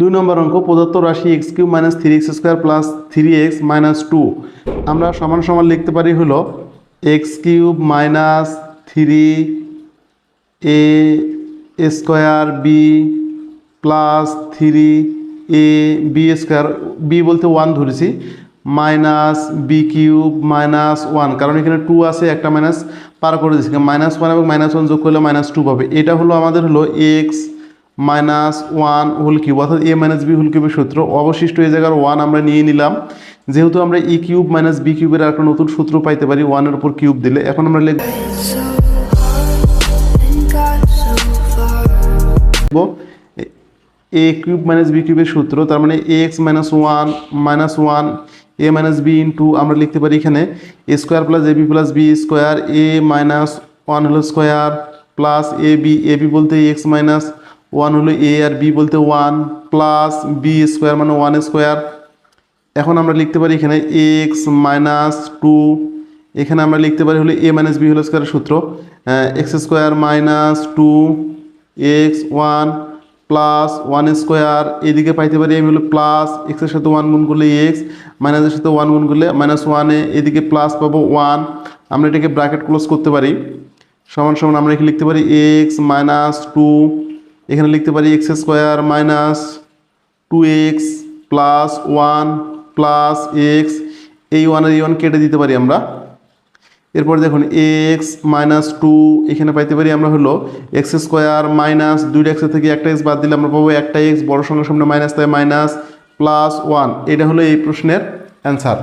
দুই নম্বর অঙ্ক, প্রদত্ত রাশি x cube minus three x square plus three x minus two আমরা সমান সমান লিখতে পারি হলো x cube minus three a square b plus three a b square b বলতে ওয়ান ধরেছি, minus b cube minus one কারণ এখানে টু আছে, একটা মাইনাস পার করে দিচ্ছি মাইনাস ওয়ান এবং মাইনাস ওয়ান যোগ করলে মাইনাস টু পাবে। এটা হলো আমাদের হলো x minus one whole cube অর্থাৎ এ মাইনাস বি হোল কিউবের সূত্র অবশিষ্ট এই জায়গার ওয়ান আমরা নিয়ে নিলাম যেহেতু আমরা ই কিউব মাইনাস বি কিউবের একটা নতুন সূত্র পাইতে পারি, ওয়ানের উপর কিউব দিলে এখন আমরা লিখব. এ কিউব মাইনাস বি কিউবের সূত্র, তার মানে x minus one minus one, a minus b into আমরা লিখতে পারি এখানে, a square plus a b plus b square, a minus one হলো square, plus a b a b বলতে এক্স মাইনাস ওয়ান হলো এ আর বি বলতে one plus b square মানে ওয়ান স্কোয়ার। এখন আমরা লিখতে পারি এখানে এক্স মাইনাস টু। এখানে আমরা লিখতে পারি হলো এ মাইনাস বি হলো স্কোয়ারের সূত্র। X square minus two, x one plus one square. এদিকে পাইতে পারি আমি হলো প্লাস এক্সের সাথে ওয়ান গুণ করলে এক্স মাইনাসের সাথে ওয়ান গুণ করলে মাইনাস ওয়ানে এদিকে প্লাস পাবো ওয়ান। আমরা এটাকে ব্র্যাকেট ক্লোজ করতে পারি। সমান সমান আমরা এখানে লিখতে পারি এক্স মাইনাস টু এখানে লিখতে পারি x square minus two x plus one plus x. এই ওয়ানের এই ওয়ান কেটে দিতে পারি আমরা। এরপর দেখুন এক্স মাইনাস টু এখানে পাইতে পারি আমরা হলো এক্স স্কোয়ার মাইনাস দুইটা এক্সের থেকে একটা এক্স বাদ দিলে আমরা পাবো একটা এক্স, বড় সঙ্গে সামনে মাইনাস তাই মাইনাস প্লাস ওয়ান। এটা হলো এই প্রশ্নের অ্যান্সার।